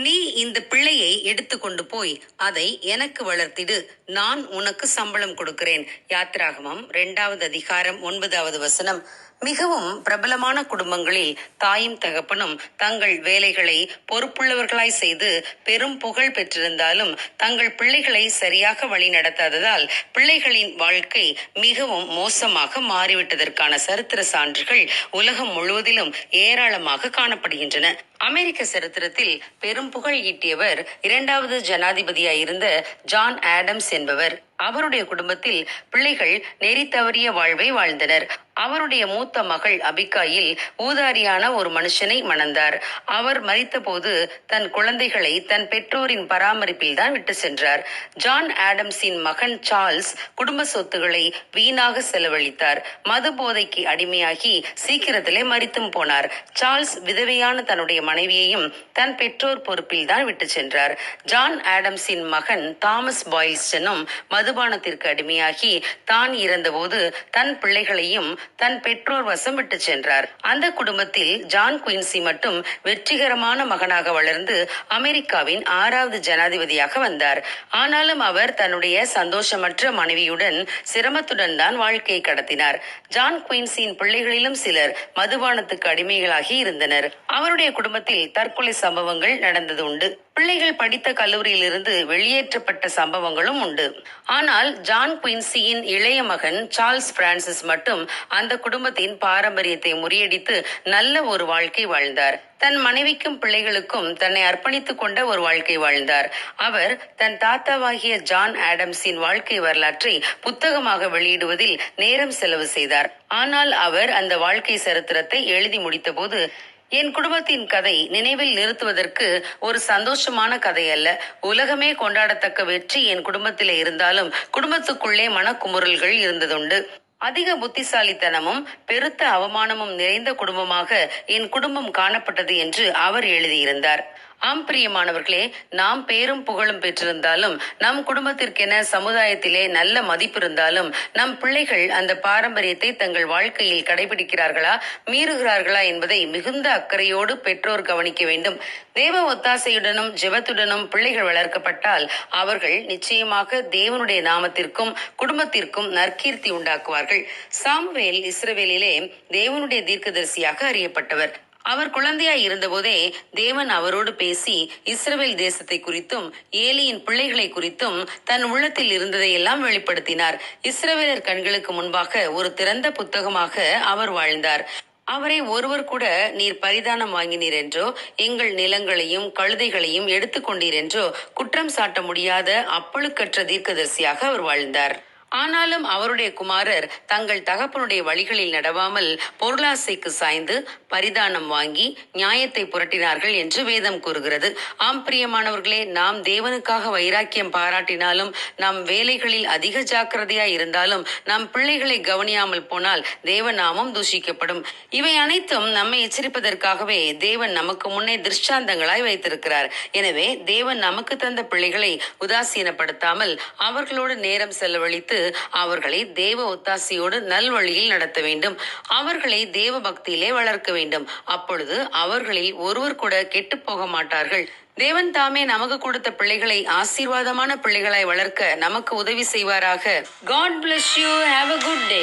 நீ இந்த பிள்ளையை எடுத்துக்கொண்டு போய் அதை எனக்கு வளர்த்திடு. நான் உனக்கு சம்பளம் கொடுக்கிறேன். யாத்ராகமம் இரண்டாவது அதிகாரம் ஒன்பதாவது வசனம். மிகவும் பிரபலமான குடும்பங்களில் தாயும் தகப்பனும் தங்கள் வேலைகளை பொறுப்புள்ளவர்களாய் செய்து பெரும் புகழ் பெற்றிருந்தாலும் தங்கள் பிள்ளைகளை சரியாக வழி நடத்தாததால் பிள்ளைகளின் வாழ்க்கை மிகவும் மோசமாக மாறிவிட்டதற்கான சரித்திர சான்றுகள் உலகம் முழுவதிலும் ஏராளமாக காணப்படுகின்றன. அமெரிக்க சரித்திரத்தில் பெரும் புகழ் ஈட்டியவர் இரண்டாவது ஜனாதிபதியாயிருந்த ஜான் ஆடம்ஸ் என்பவர். அவருடைய குடும்பத்தில் பிள்ளைகள் நெறி தவறிய வாழ்வை வாழ்ந்தனர். அவருடைய மூத்த மகள் அபிகாயில் ஊதாரியான ஒரு மனுஷனை மணந்தார். அவர் மறித்தபோது தன் குழந்தைகளை தன் பெற்றோரின் பராமரிப்பில் தான் விட்டு சென்றார். ஜான் ஆடம்ஸின் மகன் சார்ல்ஸ் குடும்ப சொத்துக்களை வீணாக செலவழித்தார். மது போதைக்கு அடிமையாகி சீக்கிரத்திலே மறித்தும் போனார். சார்ல்ஸ் விதவையான தன்னுடைய மனைவியையும் தன் பெற்றோர் பொறுப்பில் தான் விட்டு சென்றார். ஜான் ஆடம்ஸின் மகன் தாமஸ் பாய்ல்ஸ்டனும் மதுபானத்திற்கு அடிமையாகி தான் இறந்தபோது தன் பிள்ளைகளையும் தன் பெற்றோர் வசம் விட்டு சென்றார். அந்த குடும்பத்தில் ஜான் குயின்சி மட்டும் வெற்றிகரமான மகனாக வளர்ந்து அமெரிக்காவின் ஆறாவது ஜனாதிபதியாக வந்தார். ஆனாலும் அவர் தன்னுடைய சந்தோஷமற்ற மனைவியுடன் சிரமத்துடன் தான் வாழ்க்கையை கடத்தினார். ஜான் குயின்சியின் பிள்ளைகளிலும் சிலர் மதுபானத்துக்கு அடிமைகளாகி இருந்தனர். அவருடைய குடும்பத்தில் தற்கொலை சம்பவங்கள் நடந்தது உண்டு. பிள்ளைகள் படித்த கல்லூரியிலிருந்து வெளியேற்றப்பட்ட சம்பவங்களும் உண்டு. ஆனால் ஜான் குயின்சியின் இளைய மகன் சார்ல்ஸ் பிரான்சிஸ் மட்டும் அந்த குடும்பத்தின் பாரம்பரியத்தை முறியடித்து நல்ல ஒரு வாழ்க்கை வாழ்ந்தார். தன் மனைவிக்கும் பிள்ளைகளுக்கும் தன்னை அர்ப்பணித்துக் கொண்ட ஒரு வாழ்க்கை வாழ்ந்தார். அவர் தன் தாத்தாவாகிய ஜான் ஆடம்ஸின் வாழ்க்கை வரலாற்றை புத்தகமாக வெளியிடுவதில் நேரம் செலவு செய்தார். ஆனால் அவர் அந்த வாழ்க்கை சரித்திரத்தை எழுதி முடித்தபோது என் குடும்பத்தின் கதை நினைவில் நிறுத்துவதற்கு ஒரு சந்தோஷமான கதை அல்ல. உலகமே கொண்டாடத்தக்க வெற்றி என் குடும்பத்திலே இருந்தாலும் குடும்பத்துக்குள்ளே மனக்குமுறல்கள் இருந்ததுண்டு. அதிக புத்திசாலித்தனமும் பெருத்த அவமானமும் நிறைந்த குடும்பமாக என் குடும்பம் காணப்பட்டது என்று அவர் எழுதியிருந்தார். ஆம் பிரியமானவர்களே நாம் பேரும் புகழும் பெற்றிருந்தாலும் நம் குடும்பத்திற்கென சமுதாயத்திலே நல்ல மதிப்பு இருந்தாலும் நம் பிள்ளைகள் அந்த பாரம்பரியத்தை தங்கள் வாழ்க்கையில் கடைபிடிக்கிறார்களா மீறுகிறார்களா என்பதை மிகுந்த அக்கறையோடு பெற்றோர் கவனிக்க வேண்டும். தேவ ஒத்தாசையுடனும் ஜெபத்துடனும் பிள்ளைகள் வளர்க்கப்பட்டால் அவர்கள் நிச்சயமாக தேவனுடைய நாமத்திற்கும் குடும்பத்திற்கும் நற்கீர்த்தி உண்டாக்குவார்கள். சாம்வேல் இஸ்ரவேலிலே தேவனுடைய தீர்க்கதரிசியாக அறியப்பட்டவர். அவர் குழந்தையாய் இருந்தபோதே தேவன் அவரோடு பேசி இஸ்ரவேல் தேசத்தை குறித்தும் ஏலியின் பிள்ளைகளை குறித்தும் தன் உள்ளத்தில் இருந்ததையெல்லாம் வெளிப்படுத்தினார். இஸ்ரவேலர் கண்களுக்கு முன்பாக ஒரு திறந்த புத்தகமாக அவர் வாழ்ந்தார். அவரை ஒருவர் கூட நீர் பரிதானம் வாங்கினீர் என்றோ எங்கள் நிலங்களையும் கழுதைகளையும் எடுத்துக்கொண்டீர் என்றோ குற்றம் சாட்ட முடியாத அப்பழுக்கற்ற தீர்க்கதரிசியாக அவர் வாழ்ந்தார். ஆனாலும் அவருடைய குமாரர் தங்கள் தகப்பனுடைய வழிகளில் நடவாமல் பொருளாசைக்கு சாய்ந்து பரிதானம் வாங்கி நியாயத்தை புரட்டினார்கள் என்று வேதம் கூறுகிறது. ஆம் பிரியமானவர்களே நாம் தேவனுக்காக வைராக்கியம் பாராட்டினாலும் நம் வேலைகளில் அதிக ஜாக்கிரதையா இருந்தாலும் நம் பிள்ளைகளை கவனியாமல் போனால் தேவநாமம் தூஷிக்கப்படும். இவை அனைத்தும் நம்மை எச்சரிப்பதற்காகவே தேவன் நமக்கு முன்னே திருஷ்டாந்தங்களாய் வைத்திருக்கிறார். எனவே தேவன் நமக்கு தந்த பிள்ளைகளை உதாசீனப்படுத்தாமல் அவர்களோடு நேரம் செலவழித்து அவர்களை தேவ ஒத்தாசையோடு நல்வழியில் நடத்த வேண்டும். அவர்களை தேவ பக்தியிலே வளர்க்க வேண்டும். அப்பொழுது அவர்களில் ஒருவர் கூட கெட்டு போக மாட்டார்கள். தேவன் தாமே நமக்கு கொடுத்த பிள்ளைகளை ஆசீர்வாதமான பிள்ளைகளாய் வளர்க்க நமக்கு உதவி செய்வாராக. God bless you have a good day